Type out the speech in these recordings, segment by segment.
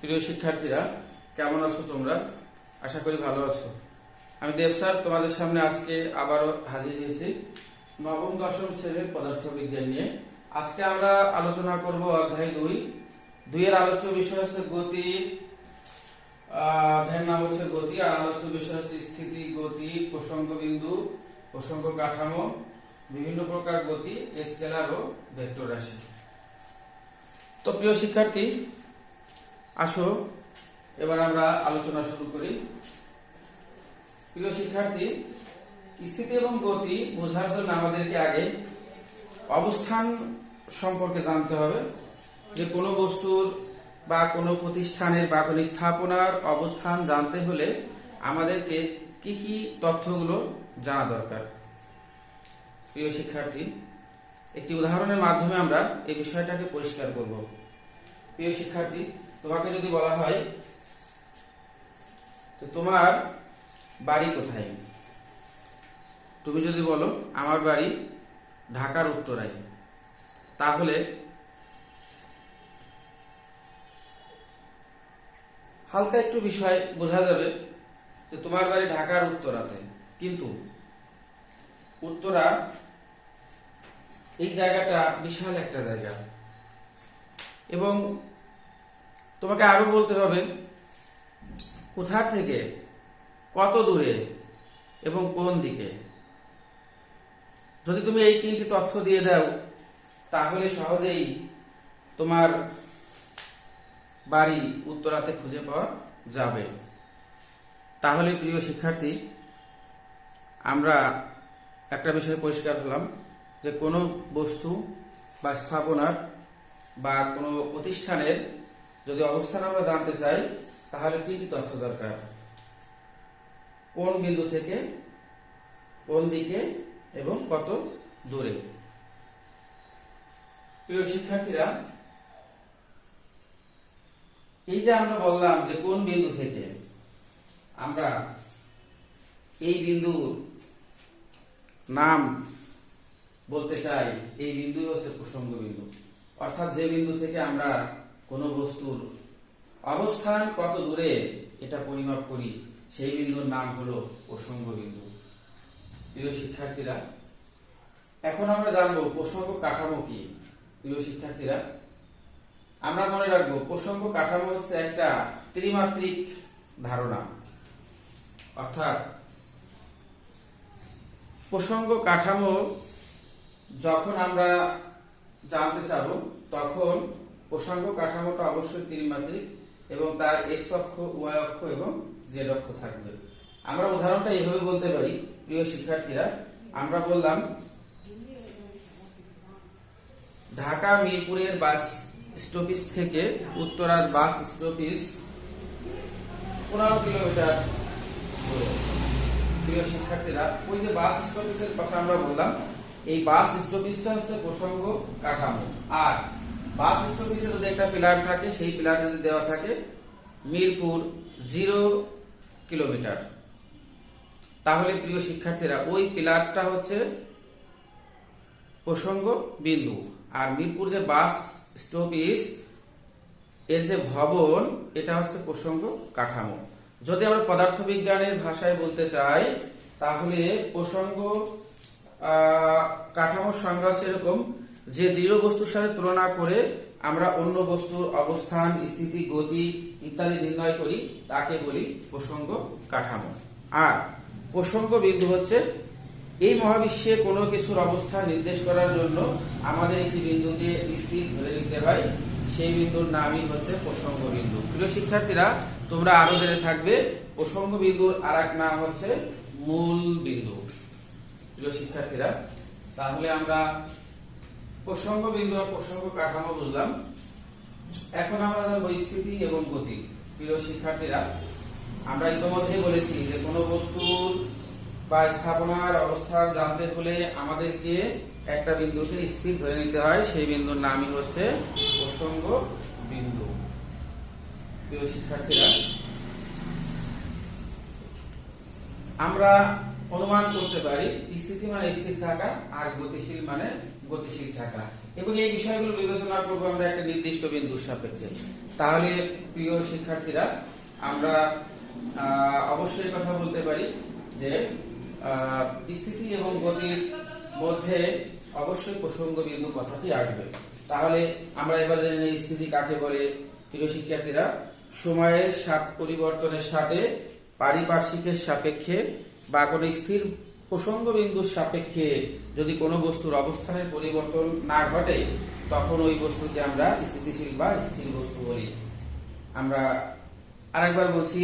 প্রিয় শিক্ষার্থীরা, কেমন আছো তোমরা? আশা করি ভালো আছো। আমি দেব স্যার, তোমাদের সামনে আজকে আবারও হাজির হয়েছি নবম, দশম শ্রেণির পদার্থবিজ্ঞান নিয়ে। আজকে আমরা আলোচনা করব অধ্যায় দুই। দুইয়ের আলোচ্য বিষয় হচ্ছে গতি অধ্যায়ের নাম হচ্ছে গতি, আর আলোচ্য বিষয় হচ্ছে স্থিতি, গতি, প্রসঙ্গ বিন্দু, প্রসঙ্গ কাঠামো, বিভিন্ন প্রকার গতি, স্কেলার ও ভেক্টর রাশি। তো প্রিয় শিক্ষার্থী আসো, এবার আমরা আলোচনা শুরু করি। প্রিয় শিক্ষার্থী, স্থিতি এবং গতি বোঝার জন্য আমাদেরকে আগে অবস্থান সম্পর্কে জানতে হবে। যে কোনো বস্তুর বা কোনো প্রতিষ্ঠানের বা কোনো স্থাপনার অবস্থান জানতে হলে আমাদেরকে কি কি তথ্যগুলো জানা দরকার। প্রিয় শিক্ষার্থী, একটি উদাহরণের মাধ্যমে আমরা এই বিষয়টাকে পরিষ্কার করব। প্রিয় শিক্ষার্থী তোমাকে যদি বলা হয় যে তোমার বাড়ি কোথায়? তুমি যদি বলো, আমার বাড়ি ঢাকার উত্তরায়। তাহলে হালকা একটু বিষয় বোঝা যাবে যে তোমার বাড়ি ঢাকার উত্তরাতে। কিন্তু উত্তরা এই জায়গাটা বিশাল একটা জায়গা। এবং তোমাকে আরও বলতে হবে, কোথার থেকে, কত দূরে এবং কোন দিকে? যদি তুমি এই তিনটি তথ্য দিয়ে দাও, তাহলে সহজেই তোমার বাড়ি উত্তরাতে খুঁজে পাওয়া যাবে। তাহলে, প্রিয় শিক্ষার্থী, আমরা একটা বিষয় পরিষ্কার হলাম, যে কোনো বস্তু বা স্থাপনার বা কোনো প্রতিষ্ঠানের যদি অবস্থান আমরা জানতে চাই, তাহলে কি কি তথ্য দরকার? কোন বিন্দু থেকে কোন দিকে এবং কত দূরে? প্রিয় শিক্ষার্থীরা, এই যে আমরা বললাম যে কোন বিন্দু থেকে আমরা এই বিন্দুর নাম বলতে চাই, এই বিন্দু হচ্ছে প্রসঙ্গ বিন্দু অর্থাৎ যে বিন্দু থেকে আমরা কোনো বস্তুর অবস্থান কত দূরে এটা পরিমাপ করি। সেই বিন্দুর নাম হলো প্রসঙ্গ বিন্দু। প্রিয় শিক্ষার্থীরা, এখন আমরা জানব প্রসঙ্গ কাঠামো কি। প্রিয় শিক্ষার্থীরা, আমরা মনে রাখব প্রসঙ্গ কাঠামো হচ্ছে একটা ত্রিমাত্রিক ধারণা। অর্থাৎ প্রসঙ্গ কাঠামো যখন আমরা জানতে চাব, তখন প্রসঙ্গ কাঠামোটা অবশ্যই ত্রিমাত্রিক এবং তার এক্স অক্ষ ওয়াই অক্ষ এবং জেড অক্ষ থাকবে। আমরা উদাহরণটা এইভাবে বলতে পারি, প্রিয় শিক্ষার্থীরা, আমরা বললাম, ঢাকা মিরপুরের বাস স্টপিস থেকে উত্তরার বাস স্টপিস পনেরো কিলোমিটার প্রিয় শিক্ষার্থীরা, ওই যে বাস স্টপিসের কথা আমরা বললাম, এই বাস স্টপিসটা হচ্ছে প্রসঙ্গ কাঠামো। আর বাস স্টপিসে যদি একটা পিলার থাকে, সেই পিলারে যদি দেওয়া থাকে, মিরপুর জিরো কিলোমিটার। তাহলে প্রিয় শিক্ষার্থীরা, ওই পিলারটা হচ্ছে প্রসঙ্গ বিন্দু। আর মিরপুর যে বাস স্টপিস এর যে ভবন, এটা হচ্ছে প্রসঙ্গ কাঠামো। যদি আমরা পদার্থবিজ্ঞানের ভাষায় বলতে চাই, তাহলে প্রসঙ্গ কাঠামোর সংজ্ঞা হচ্ছে এরকম যে দৃঢ় বস্তুর সাথে তুলনা করে আমরা অন্য বস্তুর অবস্থান, স্থিতি, গতি ইত্যাদি নির্ণয় করি, তাকে বলি প্রসঙ্গ কাঠামো। আর প্রসঙ্গ বিন্দু হচ্ছে, এই মহাবিশ্বে কোনো কিছুর অবস্থা নির্দেশ করার জন্য আমাদের একটি বিন্দুকে স্থির ধরে নিতে হয়, সেই বিন্দুর নামই হচ্ছে প্রসঙ্গ বিন্দু। প্রিয় শিক্ষার্থীরা, তোমরা আরও জেনে থাকবে, প্রসঙ্গ বিন্দুর আর এক নাম হচ্ছে মূল বিন্দু। প্রিয় শিক্ষার্থীরা, তাহলে আমরা প্রসঙ্গ বিন্দু আর প্রসঙ্গ কাঠামো বুঝলাম। এখন আমরা জানব স্থিতি এবং গতি। প্রিয় শিক্ষার্থীরা, আমরা ইতিমধ্যে বলেছি যে কোনো বস্তুর বা স্থাপনার অবস্থান জানতে হলে আমাদেরকে একটা বিন্দুকে স্থির ধরে নিতে হয়। সেই বিন্দুর নামই হচ্ছে প্রসঙ্গ বিন্দু প্রিয় শিক্ষার্থীরা, আমরা অনুমান করতে পারি স্থিতি মানে স্থির থাকা আর গতিশীল মানে গতিশীল থাকা। এবং এই বিষয়গুলো বিবেচনা করব আমরা একটা নির্দিষ্ট বিন্দুর সাপেক্ষে। তাহলে, প্রিয় শিক্ষার্থীরা, আমরা অবশ্যই কথা বলতে পারি যে স্থিতি এবং গতির মধ্যে অবশ্যই প্রসঙ্গ বিন্দু কথাটি আসবে। তাহলে, আমরা এবার জেনে স্থিতি কাকে বলে। প্রিয় শিক্ষার্থীরা, সময়ের সাপ পরিবর্তনের সাথে পারিপার্শ্বিকের সাপেক্ষে বা কোনো স্থির প্রসঙ্গ বিন্দুর সাপেক্ষে যদি কোনো বস্তুর অবস্থানের পরিবর্তন না ঘটে, তখন ওই বস্তুকে আমরা স্থিতিশীল বা স্থির বস্তু বলি। আমরা আরেকবার বলছি,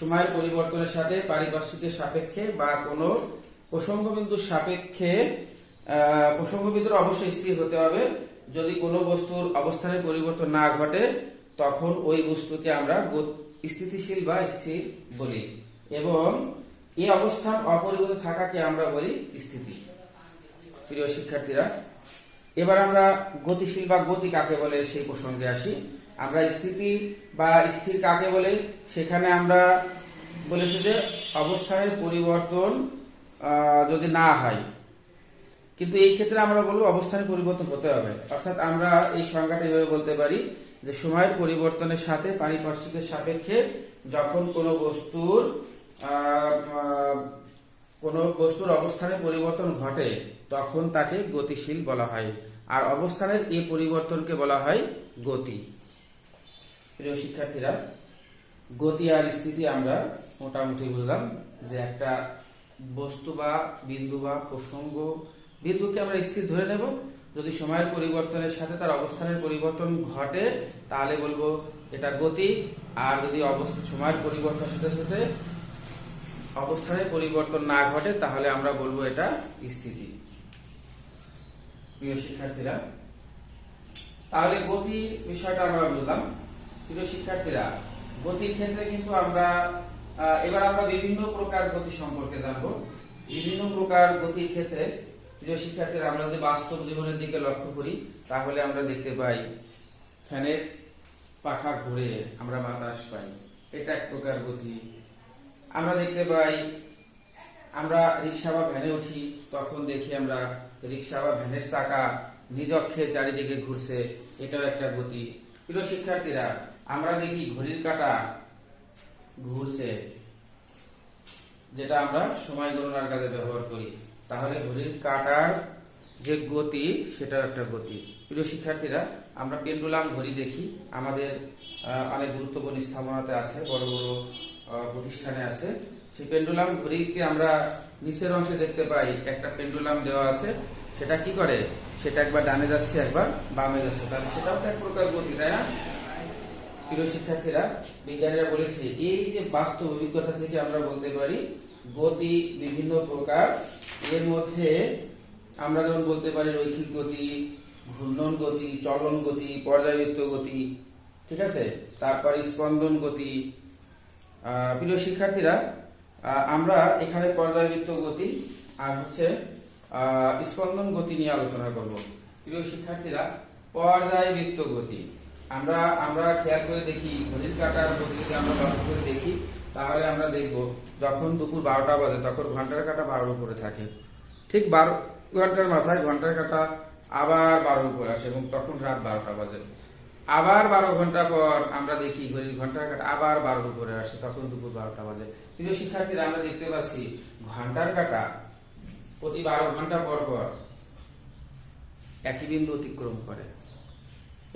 সময়ের পরিবর্তনের সাথে পারিপার্শ্বিকের সাপেক্ষে বা কোনো প্রসঙ্গ বিন্দুর সাপেক্ষে প্রসঙ্গ বিন্দুর অবশ্যই স্থির হতে হবে। যদি কোনো বস্তুর অবস্থানের পরিবর্তন না ঘটে, তখন ওই বস্তুকে আমরা স্থিতিশীল বা স্থির বলি। এবং এই অবস্থান অপরিবর্তিত থাকাকে আমরা বলি স্থিতি। প্রিয় শিক্ষার্থীরা, এবার আমরা গতিশীল বা গতি কাকে বলে সেই প্রসঙ্গে আসি। আমরা স্থিতি বা স্থির কাকে বলে, সেখানে আমরা বলেছি যে অবস্থানের পরিবর্তন যদি না হয়। কিন্তু এই ক্ষেত্রে আমরা বলব অবস্থানের পরিবর্তন হতে হবে। অর্থাৎ আমরা এই সংজ্ঞাটা এভাবে বলতে পারি যে সময়ের পরিবর্তনের সাথে পারিপার্শ্বিকের সাপেক্ষে যখন কোনো বস্তুর কোনো বস্তুর অবস্থানের পরিবর্তন ঘটে, তখন তাকে গতিশীল বলা হয়। আর অবস্থানের এই পরিবর্তনকে বলা হয় গতি। প্রিয় শিক্ষার্থীরা, গতি আর স্থিতি আমরা মোটামুটি বুঝলাম যে একটা বস্তু বা বিন্দু বা প্রসঙ্গ, বিন্দুকে আমরা স্থির ধরে নেব। যদি সময়ের পরিবর্তনের সাথে তার অবস্থানের পরিবর্তন ঘটে, তাহলে বলব এটা গতি। আর যদি অবস্থা, সময়ের পরিবর্তনের সাথে সাথে অবস্থানের পরিবর্তন না ঘটে, তাহলে আমরা বলব এটা স্থিতি। প্রিয় শিক্ষার্থীরা, তাহলে গতির বিষয়টা আমরা বুঝলাম। প্রিয় শিক্ষার্থীরা, গতির ক্ষেত্রে কিন্তু আমরা এবার আমরা বিভিন্ন প্রকার গতি সম্পর্কে জানব। বিভিন্ন প্রকার গতির ক্ষেত্রে, প্রিয় শিক্ষার্থীরা, আমরা যদি বাস্তব জীবনের দিকে লক্ষ্য করি, তাহলে আমরা দেখতে পাই, ফ্যানের পাখা ঘুরে আমরা বাতাস পাই। এটা এক প্রকার গতি। আমরা দেখতে পাই, আমরা রিক্সা বা ভ্যানে উঠি, তখন দেখি আমরা রিক্সা বা ভ্যানের চাকা নিজ অক্ষে চারিদিকে ঘুরছে। এটাও একটা গতি। প্রিয় শিক্ষার্থীরা, আমরা দেখি ঘড়ির কাঁটা ঘুরছে, যেটা আমরা সময় গণনার কাজে ব্যবহার করি। তাহলে ঘড়ির কাঁটার যে গতি, সেটাও একটা গতি। প্রিয় শিক্ষার্থীরা, আমরা পেন্ডুলাম ঘড়ি দেখি। আমাদের অনেক গুরুত্বপূর্ণ স্থাপনাতে আছে। বড় বড় প্রতিষ্ঠানে আছে। সেই পেন্ডুলাম ঘড়িকে আমরা নিচের অংশে দেখতে পাই, একটা পেন্ডুলাম দেওয়া আছে। সেটা কি করে? সেটা একবার ডানে যাচ্ছে, একবার বামে যাচ্ছে। তাহলে সেটাও তো এক প্রকার গতি, তাই না? প্রিয় শিক্ষার্থীরা, বিজ্ঞানীরা বলেছে, এই যে বাস্তব অভিজ্ঞতা থেকে আমরা বলতে পারি, গতি বিভিন্ন প্রকার। এর মধ্যে আমরা যেমন বলতে পারি, রৈখিক গতি, ঘূর্ণন গতি, চলন গতি পর্যাবৃত্ত গতি, ঠিক আছে? তারপর স্পন্দন গতি প্রিয় শিক্ষার্থীরা আমরা এখানে পর্যাবৃত্ত গতি আর হচ্ছে স্পন্দন গতি নিয়ে আলোচনা করব। প্রিয় শিক্ষার্থীরা, পর্যায়বৃত্ত গতি। আমরা আমরা খেয়াল করে দেখি, ঘড়ির কাটার গতি যদি আমরা লক্ষ্য করে দেখি, তাহলে আমরা দেখব যখন দুপুর বারোটা বাজে, তখন ঘণ্টার কাটা বারোর উপরে থাকে। ঠিক বারো, ঘণ্টার মাথায় ঘণ্টার কাটা আবার বারোর উপরে আসে এবং তখন রাত বারোটা বাজে। আবার বারো ঘণ্টা পর আমরা দেখি ঘড়ির ঘণ্টার কাটা আবার বারো উপরে আসে, তখন দুপুর বারোটা বাজে। প্রিয় শিক্ষার্থীরা, আমরা দেখতে পাচ্ছি ঘণ্টার কাটা প্রতি বারো ঘণ্টা পর পর একই বিন্দু অতিক্রম করে।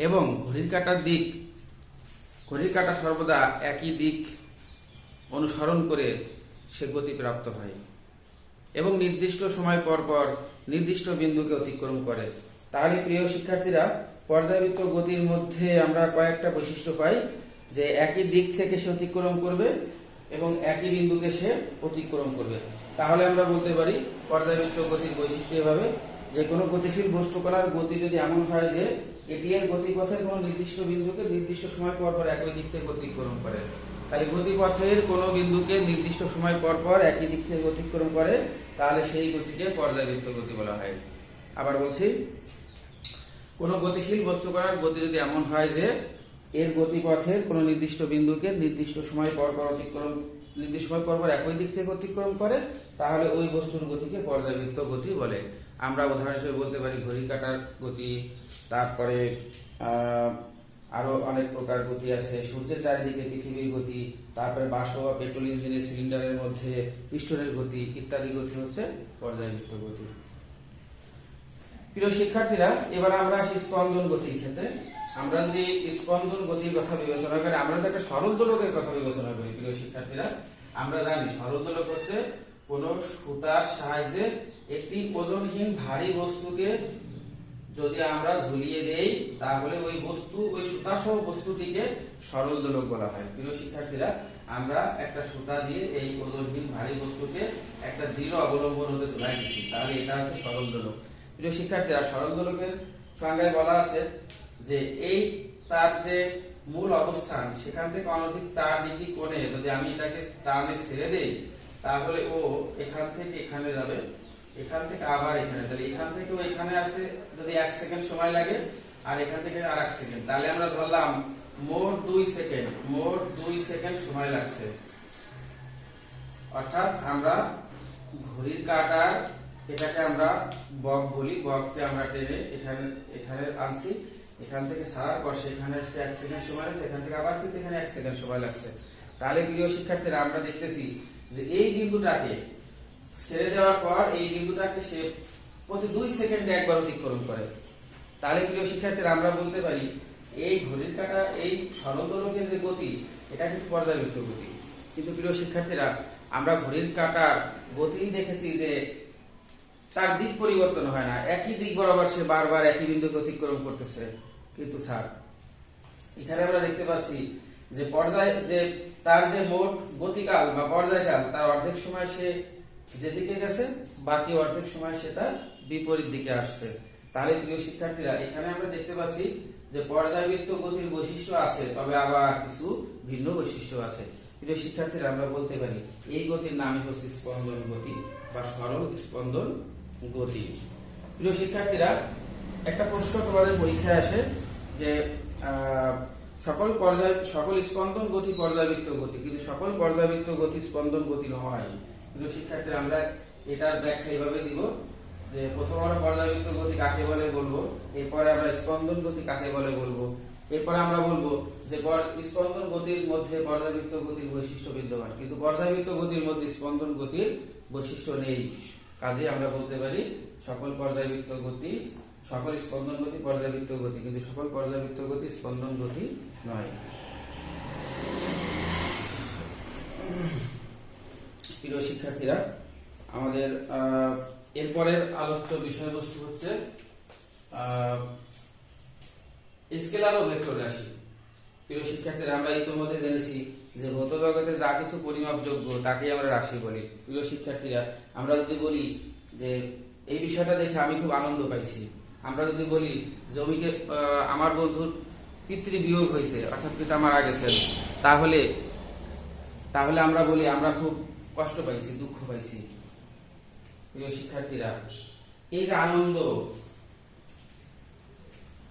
এবং ঘড়ির কাটার দিক, ঘড়ির কাটা সর্বদা একই দিক অনুসরণ করে সে গতি প্রাপ্ত হয়। এবং নির্দিষ্ট সময় পর পর নির্দিষ্ট বিন্দুকে অতিক্রম করে। তাহলে প্রিয় শিক্ষার্থীরা পর্যাবৃত্ত গতির মধ্যে আমরা কয়েকটা বৈশিষ্ট্য পাই যে একই দিক থেকে সে অতিক্রম করবে এবং একই বিন্দুকে সে অতিক্রম করবে। তাহলে আমরা বলতে পারি পর্যাবৃত্ত গতির বৈশিষ্ট্য এভাবে, যে কোনো গতিশীল বস্তু কণার গতি যদি এমন হয় যে এটি এর গতিপথের কোনো নির্দিষ্ট বিন্দুকে নির্দিষ্ট সময় পর পর একই দিক থেকে অতিক্রম করে। তাহলে গতিপথের কোনো বিন্দুকে নির্দিষ্ট সময় পর পর একই দিক থেকে অতিক্রম করে, তাহলে সেই গতিকে পর্যাবৃত্ত গতি বলা হয়। আবার বলছি কোন গতিশীল বস্তু করার গতি যদি এমন হয় যে এর গতিপথের কোনো নির্দিষ্ট বিন্দুকে নির্দিষ্ট সময় পর পর অতিক্রম নির্দিষ্ট সময় পর পর একই দিক থেকে অতিক্রম করে তাহলে ওই বস্তুর গতিকে পর্যাবৃত্ত গতি বলে। আমরা উদাহরণ হিসেবে বলতে পারি ঘড়ি কাটার গতি তারপরে আহ, আরও অনেক প্রকার গতি আছে সূর্যের চারিদিকে পৃথিবীর গতি তারপরে বাষ্প বা পেট্রোল ইঞ্জিনের সিলিন্ডারের মধ্যে পিস্টনের গতি ইত্যাদি গতি হচ্ছে পর্যায়বৃত্ত গতি। প্রিয় শিক্ষার্থীরা, এবার আমরা আসি স্পন্দন গতির ক্ষেত্রে। আমরা যদি স্পন্দন গতির কথা বিবেচনা করি, আমরা একটা সরল দোলকের কথা বিবেচনা করি, প্রিয় শিক্ষার্থীরা, আমরা জানি সরল দোলক হচ্ছে কোন সুতার সাহায্যে একটি ওজনহীন ভারী বস্তুকে যদি আমরা ঝুলিয়ে দেই, তাহলে ওই বস্তু, ওই সুতা সহ বস্তুটিকে সরল দোলক বলা হয়। প্রিয় শিক্ষার্থীরা, আমরা একটা সুতা দিয়ে এই ওজনহীন ভারী বস্তুকে একটা দৃঢ় অবলম্বন হতে ঝুলাই দিচ্ছি তাহলে এটা হচ্ছে সরল দোলক প্রিয় শিক্ষার্থীরা সরল দোলকের সংজ্ঞায় বলা আছে যে এই তার যে মূল অবস্থান, সেখান থেকে অনধিক চার ডিগ্রি কোণে যদি আমি এটাকে টানে ছেড়ে দেই, তাহলে ও এখান থেকে এখানে যাবে, এখান থেকে আবার এখানে। তাহলে এখান থেকেও এখানে আসতে যদি এক সেকেন্ড সময় লাগে, আর এখান থেকে আর এক সেকেন্ড। তাহলে আমরা ধরলাম মোট দুই সেকেন্ড, মোট দুই সেকেন্ড সময় লাগছে। অর্থাৎ আমরা ঘড়ির কাটার এটাকে আমরা বক বলি, বককে আমরা টেনে এখানে এখানে আনছি। এখান থেকে ছাড়ার পর সেখানে এক সেকেন্ড সময় লাগছে, এখান থেকে আবার কিন্তু এখানে এক সেকেন্ড সময় লাগছে। তাহলে প্রিয় শিক্ষার্থীরা, আমরা দেখতেছি যে এই বিন্দুটাকে ছেড়ে দেওয়ার পর এই বিন্দুটাকে সে প্রতি দুই সেকেন্ডে একবার অতিক্রম করে। তাহলে প্রিয় শিক্ষার্থীরা, আমরা বলতে পারি, এই ঘড়ির কাটা, এই সরলদোলকের যে গতি, এটা কিন্তু পর্যায়বৃত্ত গতি। কিন্তু প্রিয় শিক্ষার্থীরা, আমরা ঘড়ির কাটার গতি দেখেছি যে তার দিক পরিবর্তন হয় না। একই দিক বরাবর সে বারবার একই বিন্দুকে অতিক্রম করতেছে। কিন্তু স্যার, এখানে আমরা দেখতে পাচ্ছি যে পর্যায়, যে তার যে মোট গতিকাল বা পর্যায়কাল, তার অর্ধেক সময় সে যেদিকে গেছে, বাকি অর্ধেক সময় সেটা বিপরীত দিকে আসছে। তাহলে প্রিয় শিক্ষার্থীরা, এখানে আমরা দেখতে পাচ্ছি যে পর্যায়বৃত্ত গতির বৈশিষ্ট্য আছে, তবে আবার কিছু ভিন্ন বৈশিষ্ট্য আছে। প্রিয় শিক্ষার্থীরা, আমরা বলতে পারি, এই গতির নামই হচ্ছে স্পন্দন গতি বা সরল স্পন্দন গতি। প্রিয় শিক্ষার্থীরা, একটা প্রশ্ন তোমাদের পরীক্ষায় আসে যে সকল পর্যায়, সকল স্পন্দন গতি পর্যাবৃত্ত গতি, কিন্তু সকল পর্যাবৃত্ত গতি স্পন্দন গতি নয়। প্রিয় শিক্ষার্থীরা, আমরা এটার ব্যাখ্যা এইভাবে দিব যে, প্রথম আমরা পর্যাবৃত্ত গতি কাকে বলে বলব, এরপরে আমরা স্পন্দন গতি কাকে বলে বলব, এরপরে আমরা বলব যে স্পন্দন গতির মধ্যে পর্যাবৃত্ত গতির বৈশিষ্ট্য বিদ্যমান, কিন্তু পর্যাবৃত্ত গতির মধ্যে স্পন্দন গতির বৈশিষ্ট্য নেই। কাজে আমরা বলতে পারি সকল পর্যাবৃত্ত গতি, সকল স্পন্দন গতি পর্যাবৃত্ত গতি। কিন্তু সকল পর্যাবৃত্ত গতি স্পন্দন গতি নয়। প্রিয় শিক্ষার্থীরা, আমাদের এরপরের আলোচ্য বিষয়বস্তু হচ্ছে স্কেলার ও ভেক্টর রাশি। প্রিয় শিক্ষার্থীরা, আমরা ইতিমধ্যে জেনেছি যে ভৌত জগতে যা কিছু পরিমাপযোগ্য তাকে আমরা রাশি বলি। প্রিয় শিক্ষার্থীরা আমরা যদি বলি যে এই বিষয়টা দেখে আমি খুব আনন্দ পাইছি। আমরা যদি বলি জমিকে আহ, আমার বন্ধুর পিতৃ বিয়োগ হয়েছে অর্থাৎ পিতা মারা গেছেন তাহলে তাহলে আমরা বলি আমরা খুব কষ্ট পাইছি দুঃখ পাইছি। প্রিয় শিক্ষার্থীরা এই যে আনন্দ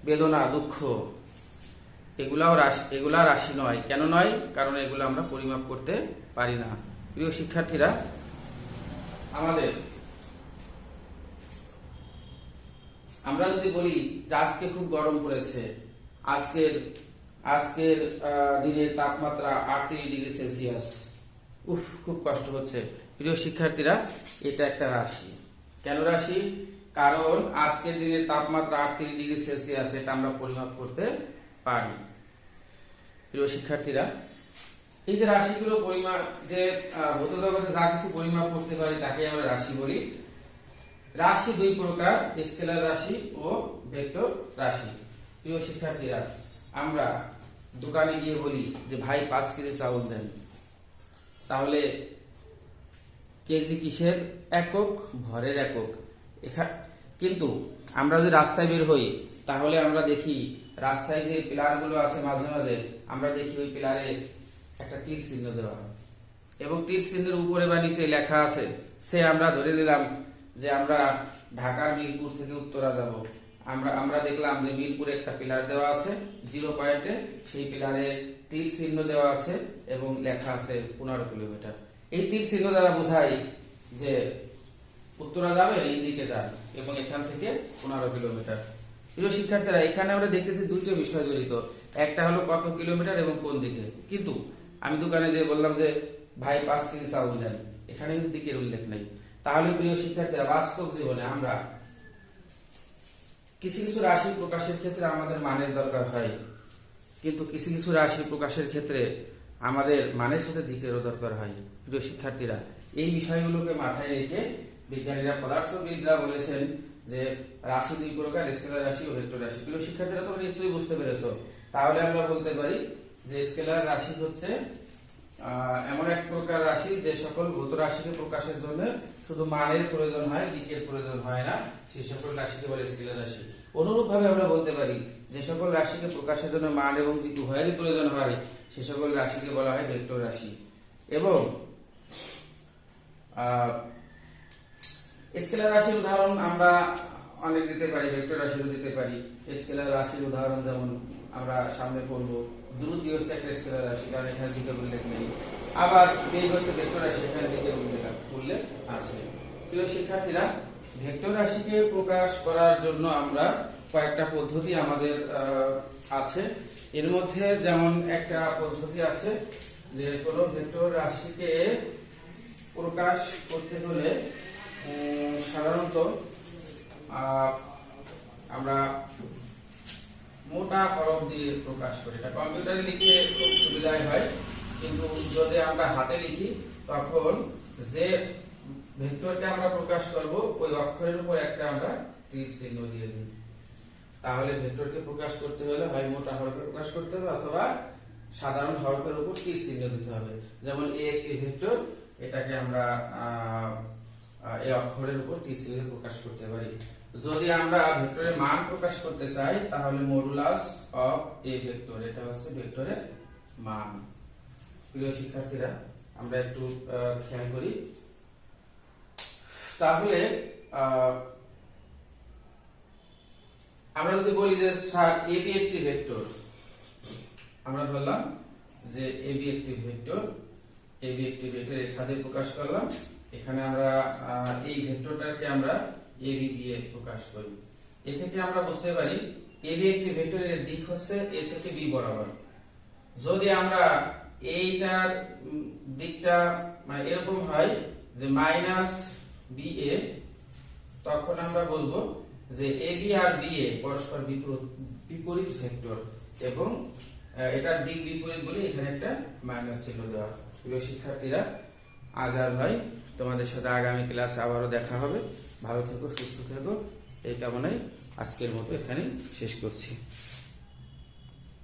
বেদনা দুঃখ এগুলাও রাশি এগুলা রাশি নয়। কেন নয়? কারণ এগুলো আমরা পরিমাপ করতে পারি না। প্রিয় শিক্ষার্থীরা আমাদের। আমরা যদি বলি যে আজকে খুব গরম পড়েছে, আজকের আজকের দিনের তাপমাত্রা আটত্রিশ ডিগ্রি সেলসিয়াস। উফ, খুব কষ্ট হচ্ছে। প্রিয় শিক্ষার্থীরা, এটা একটা রাশি। কেন রাশি? কারণ আজকের দিনের তাপমাত্রা আটত্রিশ ডিগ্রি সেলসিয়াস, এটা আমরা পরিমাপ করতে পারি। প্রিয় শিক্ষার্থীরা এই যে রাশিগুলো পরিমাপ যে আহ, ভৌত যা কিছু পরিমাপ করতে পারি তাকে আমরা রাশি বলি। রাশি দুই প্রকার স্কেলার রাশি ও ভেক্টর রাশি। প্রিয় শিক্ষার্থীরা আমরা দোকানে গিয়ে বলি যে ভাই পাঁচ কেজি চাউল দেন। তাহলে কেজি কিসের একক? ভরের একক। এখা- কিন্তু আমরা যদি রাস্তায় বের হই তাহলে আমরা দেখি রাস্তায় যে পিলারগুলো আছে মাঝে মাঝে আমরা দেখি ওই পিলারে একটা তীর চিহ্ন দেওয়া। এবং তীর চিহ্নের উপরে বা নিচে লেখা আছে, সে আমরা ধরে নিলাম যে আমরা ঢাকার মিরপুর থেকে উত্তরা যাব। আমরা আমরা দেখলাম যে মিরপুরে একটা পিলার দেওয়া আছে, জিরো পয়েন্টে। সেই পিলারে তীর চিহ্ন দেওয়া আছে এবং লেখা আছে পনেরো কিলোমিটার। এই তীর চিহ্ন দ্বারা বোঝায় যে উত্তরা যাবেন, এই দিকে যান এবং এখান থেকে পনেরো কিলোমিটার। প্রিয় শিক্ষার্থীরা, এখানে আমরা দেখতেছি দুটো বিষয় জড়িত। একটা হলো কত কিলোমিটার এবং কোন দিকে। কিন্তু আমি দোকানে যে বললাম যে, ভাই, পাঁচ কেজি চাউল দেন। এখানে দিকের উল্লেখ নেই। তাহলে প্রিয় শিক্ষার্থীরা, বাস্তব জীবনে আমরা কিছু কিছু রাশি প্রকাশের ক্ষেত্রে আমাদের মানের দরকার হয়। কিন্তু কিছু কিছু রাশি প্রকাশের ক্ষেত্রে আমাদের মানের সাথে দিকেরও দরকার হয়। প্রিয় শিক্ষার্থীরা, এই বিষয়গুলোকে মাথায় রেখে বিজ্ঞানীরা, পদার্থবিদরা বলেছেন যে, রাশি দুই প্রকার রাশি ও ভেক্টর রাশি। প্রিয় শিক্ষার্থীরা, তোমরা নিশ্চয়ই বুঝতে পেরেছ। তাহলে আমরা বলতে পারি যে স্কেলার রাশি হচ্ছে এমন এক প্রকার রাশি যে সকল ভূত রাশিকে প্রকাশের জন্য শুধু মানের প্রয়োজন হয়, দিকের প্রয়োজন হয় না। সে সকল রাশিকে বলে স্কেলার রাশি। অনুরূপ ভাবে আমরা বলতে পারি, যে সকল রাশিকে প্রকাশের জন্য মান এবং দিক উভয়েরই প্রয়োজন হয়, সে সকল রাশিকে বলা হয় ভেক্টর রাশি। এবং স্কেলার রাশির উদাহরণ আমরা অনেক দিতে পারি, ভেক্টর রাশিও দিতে পারি। স্কেলার রাশির উদাহরণ যেমন আমরা সামনে পড়ব। দ্রুতি একটা স্কেলার রাশি কারণ উল্লেখ নেই আবার ভেক্টর রাশি উল্লেখ আছে শিক্ষার্থীরা ভেক্টর রাশিকে প্রকাশ করার জন্য আমরা কয়েকটা পদ্ধতি আমাদের আছে। এর মধ্যে যেমন একটা পদ্ধতি আছে যে কোনো ভেক্টর রাশিকে প্রকাশ করতে হলে সাধারণত আমরা মোটা হরফ দিয়ে প্রকাশ করি। এটা কম্পিউটারে লিখে খুব সুবিধাই হয়। কিন্তু যদি আমরা হাতে লিখি, তখন যে ভেক্টরকে আমরা প্রকাশ করব, ওই অক্ষরের উপর একটা আমরা তীর চিহ্ন দিয়ে দিই। তাহলে ভেক্টরকে প্রকাশ করতে হলে হয় মোটা হরফে প্রকাশ করতে হবে, অথবা সাধারণ হরফের উপর তীর চিহ্ন দিতে হবে। যেমন এ একটি ভেক্টর, এটাকে আমরা এই অক্ষরের উপর দিয়ে প্রকাশ করতে পারি। যদি আমরা ভেক্টরের মান প্রকাশ করতে চাই, তাহলে মডুলাস অফ এ ভেক্টর এটা হচ্ছে ভেক্টরের মান। প্রিয় শিক্ষার্থীরা, আমরা একটু খেয়াল করি। তাহলে আমরা যদি বলি যে, স্যার এবি একটি ভেক্টর আমরা ধরলাম যে এবি একটি ভেক্টর এ এবি একটি ভেক্টর রেখা দিয়ে প্রকাশ করলাম। এখানে আমরা এই ভেক্টরটাকে আমরা এবি দিয়ে প্রকাশ করি। এ থেকে আমরা বুঝতে পারি এবি একটি ভেক্টরের দিক হচ্ছে এ থেকে বি বরাবর। যদি আমরা এইটার দিকটা মানে এরকম হয় যে মাইনাস বি এ তখন আমরা বলব যে A B R B A পরস্পর বিপরীত- ভেক্টর এবং এটার দিক বিপরীত বলে এখানে একটা মাইনাস চিহ্ন দেওয়া। প্রিয় শিক্ষার্থীরা আজহার ভাই তোমাদের সাথে আগামী ক্লাসে আবারও দেখা হবে। ভালো থেকো, সুস্থ থেকো। এই কামনায় আজকের মতো এখানে শেষ করছি।